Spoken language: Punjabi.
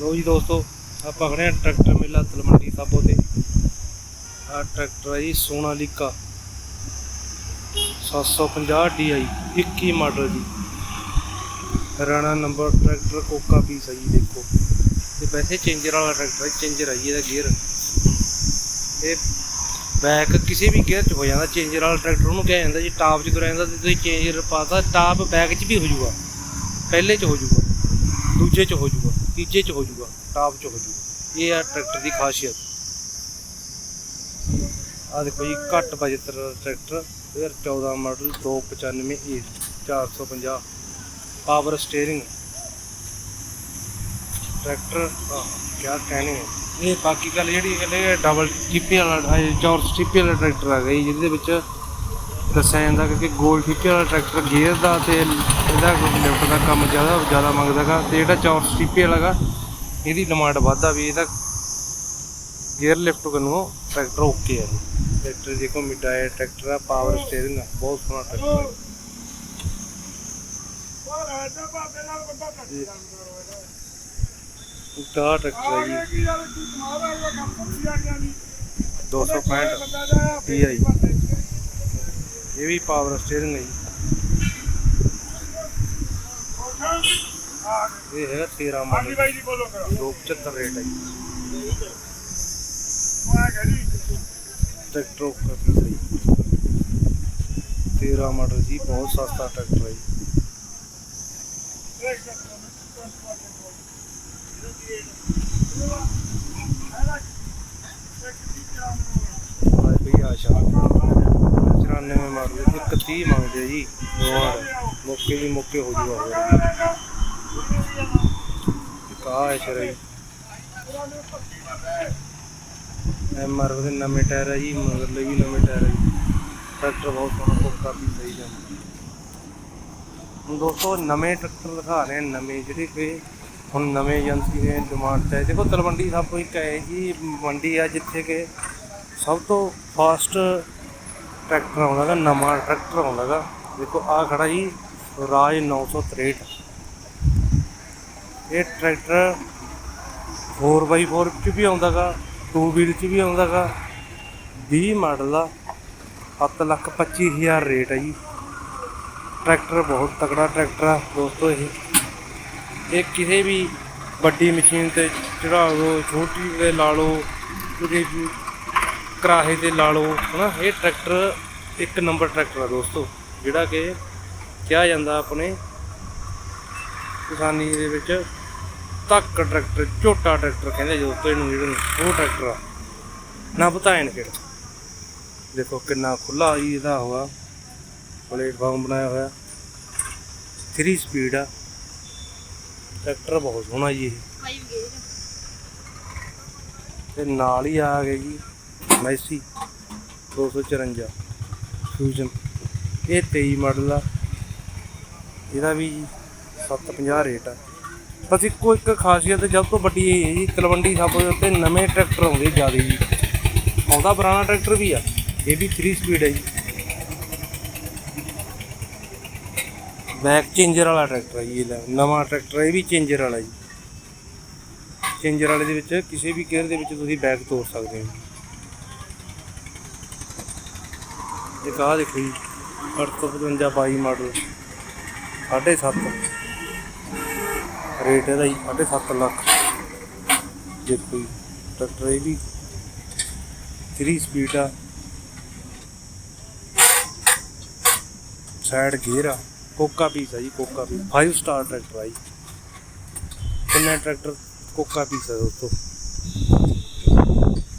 ਲੋ ਜੀ ਦੋਸਤੋ, ਆਪਾਂ ਖੜੇ ਆ ਟਰੈਕਟਰ ਮੇਲਾ ਤਲਮੰਡੀ ਸਾਬੋ ਤੇ। ਆ ਟਰੈਕਟਰ ਹੈ ਜੀ ਸੋਨਾਲੀਕਾ 750 DI 21 ਮਾਡਲ ਜੀ ਹਰਿਆਣਾ ਨੰਬਰ ਟਰੈਕਟਰ ਕੋਕਾ ਪੀਸ ਹੈ ਜੀ, ਦੇਖੋ। ਤੇ ਵੈਸੇ ਚੇਂਜਰ ਵਾਲਾ ਟਰੈਕਟਰ ਹੈ ਚੇਂਜਰ ਹੈ ਜੀ ਇਹਦਾ ਗੇਅਰ। ਇਹ ਬੈਕ ਕਿਸੇ ਵੀ ਗੇਅਰ 'ਚ ਹੋ ਜਾਂਦਾ, ਚੇਂਜਰ ਵਾਲਾ ਟਰੈਕਟਰ ਉਹਨੂੰ ਕਿਹਾ ਜਾਂਦਾ ਜੀ, ਟਾਪ 'ਚ ਤੁਰਿਆ ਜਾਂਦਾ ਤੇ ਤੁਸੀਂ ਚੇਂਜਰ ਪਾਤਾ ਟਾਪ ਬੈਕ 'ਚ ਵੀ ਹੋ ਜਾਊਗਾ ਪਹਿਲੇ 'ਚ ਹੋ ਜਾਊਗਾ ਦੂਜੇ 'ਚ ਹੋ ਜਾਊਗਾ ਤੀਜੇ 'ਚ ਹੋ ਜਾਊਗਾ ਟਾਪ 'ਚ ਹੋ ਜਾਊਗਾ ਇਹ ਆ ਟਰੈਕਟਰ ਦੀ ਖਾਸੀਅਤ। ਆ ਦੇਖੋ ਜੀ, ਘੱਟ ਬਜਟ ਟਰੈਕਟਰ 2014 ਮਾਡਲ 295 ਏ 450 ਪਾਵਰ ਸਟੀਅਰਿੰਗ ਟਰੈਕਟਰ ਕੀ ਕਹਿਣੇ ਆ। ਇਹ ਬਾਕੀ ਗੱਲ ਜਿਹੜੀ ਗੱਲ ਇਹ ਡਬਲ ਟਿੱਪੇ ਵਾਲਾ, ਇਹ ਚੌਰਸ ਵਾਲਾ ਟਰੈਕਟਰ ਆ ਗਈ ਜਿਹਦੇ ਵਿੱਚ ਦੱਸਿਆ ਜਾਂਦਾ ਕਿ ਗੋਲ ਟਿੱਪੇ ਵਾਲਾ ਟਰੈਕਟਰ ਗੇਅਰ ਦਾ ਤੇ ਇਹਦਾ ਲਿਫਟ ਦਾ ਕੰਮ ਜ਼ਿਆਦਾ ਜ਼ਿਆਦਾ ਮੰਗਦਾਗਾ ਤੇ ਜਿਹੜਾ ਚੌਰਸ ਟਿੱਪੇ ਵਾਲਾ ਗਾ ਇਹਦੀ ਡਿਮਾਂਡ ਵੱਧਦਾ ਵੀ ਇਹਦਾ ਗੇਅਰ ਲਿਫਟ ਕਰਨੋਂ ਟਰੈਕਟਰ ਓਕੇ ਹੈ ਟਰੈਕਟਰ ਦੇਖੋ ਮਿੱਡਾ ਹੈ ਟਰੈਕਟਰ ਆ ਪਾਵਰ ਸਟੀਅਰਿੰਗ ਬਹੁਤ ਸੋਹਣਾ ਟਰੈਕਟਰ ਹੈ ਦਾ ਟਰੈਕਟਰ ਹੈ ਜੀ 265 TI ਇਹ ਵੀ ਪਾਵਰ ਸਟੀਅਰਿੰਗ ਹੈ ਜੀ। ਇਹ ਹੈਗਾ 13 ਮਾਡਲ 275 ਰੇਟ ਹੈ ਜੀ। ਟਰੈਕਟਰ ਵੀ ਸਹੀ 13 ਮਾਡਲ ਜੀ ਬਹੁਤ ਸਸਤਾ ਟਰੈਕਟਰ ਹੈ ਜੀ ਆਏ ਭਈ ਆਸ਼ਾ 94 ਮਾਡਲ ਦੇ ਇੱਕ 30 ਮੰਗਦੇ ਆ ਜੀ? ਹੋਰ। ਮੌਕੇ ਦੀ ਮੌਕੇ ਹੋ ਜੂਗਾ ਹੋਰ। ਕਾ ਹੈ ਸ਼ਰਈ ਐਮ ਆਰ ਦੇ ਨਵੇਂ ਟਾਇਰ ਹੈ ਜੀ ਮਗਰ ਲਈ ਵੀ ਨਵੇਂ ਟਾਇਰ ਹੈ ਜੀ। ਟਰੈਕਟਰ ਬਹੁਤ ਸੋਹਣਾ ਕੋਕਾ ਵੀ ਸਹੀ ਜਾਂਦਾ। ਹੁਣ ਦੋਸਤੋ ਨਵੇਂ ਟਰੈਕਟਰ ਦਿਖਾ ਰਹੇ ਨਵੇਂ ਜਿਹੜੇ ਕਿ ਹੁਣ ਨਵੇਂ ਏਜੰਸੀ ਨੇ ਡਿਮਾਂਡ ਤੇ ਦੇਖੋ ਤਲਵੰਡੀ ਸਭ ਤੋਂ ਇੱਕ ਹੈ ਜੀ ਮੰਡੀ ਆ ਜਿੱਥੇ ਕਿ ਸਭ ਤੋਂ ਫਾਸਟ ਟਰੈਕਟਰ ਆਉਂਦਾ ਗਾ ਨਵਾਂ ਟਰੈਕਟਰ ਆਉਂਦਾ ਗਾ ਦੇਖੋ, ਆ ਖੜਾ ਜੀ, ਰਾਜ 963 ਇਹ ਟਰੈਕਟਰ 4x4 ਚ ਵੀ ਆਉਂਦਾ ਗਾ 2 ਵੀਲ ਚ ਵੀ ਆਉਂਦਾ ਗਾ 20 ਮਾਡਲ ਦਾ 7 ਲੱਖ 25 ਹਜ਼ਾਰ ਰੇਟ ਹੈ ਜੀ। ਟਰੈਕਟਰ ਬਹੁਤ ਤਕੜਾ ਟਰੈਕਟਰ ਆ, ਦੋਸਤੋ ਇਹ। ਇਹ ਕਿਸੇ ਵੀ ਵੱਡੀ ਮਸ਼ੀਨ ਤੇ ਚੜਾ ਲਓ, ਛੋਟੀ ਤੇ ਲਾ ਲਓ ਕਿਸੇ ਵੀ ਕਰਾਹੇ ਤੇ ਲਾ ਲਓ ਹਨਾ? ਇਹ ਟਰੈਕਟਰ ਇੱਕ ਨੰਬਰ ਟਰੈਕਟਰ ਆ ਦੋਸਤੋ ਜਿਹੜਾ ਕਿ ਕਿਹਾ ਜਾਂਦਾ ਆਪਣੇ ਕਿਸਾਨੀ ਦੇ ਵਿੱਚ ਤੱਕ ਟਰੈਕਟਰ ਝੋਟਾ ਟਰੈਕਟਰ ਕਹਿੰਦੇ ਦੋਸਤੋ ਇਹਨੂੰ ਜਿਹੜੇ ਨੂੰ, ਉਹ ਟਰੈਕਟਰ ਆ। ਨਾ ਬਤਾਇਨ ਕਿਹੜਾ ਦੇਖੋ ਕਿੰਨਾ ਖੁੱਲਾ ਜੀ ਇਹਦਾ ਹੋਇਆ ਪਲੇਟਫਾਰਮ ਬਣਾਇਆ ਹੋਇਆ। 3 ਸਪੀਡ ਆ। ਟਰੈਕਟਰ ਬਹੁਤ ਸੋਹਣਾ ਜੀ ਇਹ। ਤੇ ਨਾਲ ਹੀ ਆ ਗਏ ਜੀ ਮੈਸੀ 254 ਫਿਊਜ਼ਨ ਇਹ 23 ਮਾਡਲ ਆ। ਇਹਦਾ ਵੀ ਜੀ 750 ਰੇਟ ਆ। ਬਸ ਇੱਕੋ ਇੱਕ ਖਾਸੀਅਤ ਸਭ ਤੋਂ ਵੱਡੀ ਇਹ ਹੈ ਜੀ, ਤਲਵੰਡੀ ਸਾਬੋ ਦੇ ਉੱਤੇ ਨਵੇਂ ਟਰੈਕਟਰ ਆਉਂਦੇ ਜ਼ਿਆਦਾ ਜੀ। ਆਉਂਦਾ ਪੁਰਾਣਾ ਟਰੈਕਟਰ ਵੀ ਆ, ਇਹ ਵੀ 3 ਸਪੀਡ ਹੈ ਜੀ। ਬੈਕ ਚੇਂਜਰ ਵਾਲਾ ਟਰੈਕਟਰ ਹੈ ਜੀ ਇਹ ਨਵਾਂ ਟਰੈਕਟਰ ਇਹ ਵੀ ਚੇਂਜਰ ਵਾਲਾ ਜੀ। ਚੇਂਜਰ ਵਾਲੇ ਦੇ ਵਿੱਚ, ਕਿਸੇ ਵੀ ਗੇਅਰ ਦੇ ਵਿੱਚ ਤੁਸੀਂ ਬੈਕ ਤੋੜ ਸਕਦੇ ਹੋ। ਇੱਕ ਆਹ ਦੇਖੋ ਜੀ 855 22 ਮਾਡਲ 7.5 ਰੇਟ ਇਹਦਾ ਜੀ 7.5 ਲੱਖ। ਦੇਖੋ ਜੀ ਟਰੈਕਟਰ ਇਹ ਵੀ 3 ਸਪੀਡ ਆ। ਸਾਈਡ ਗੇਅਰ ਆ। ਕੋਕਾ ਪੀਸ ਆ ਜੀ, ਕੋਕਾ ਪੀਸ 5 ਸਟਾਰ ਟਰੈਕਟਰ ਆ ਜੀ। ਕਿੰਨਾ ਟਰੈਕਟਰ ਕੋਕਾ ਪੀਸ ਆ ਦੋਸਤੋ?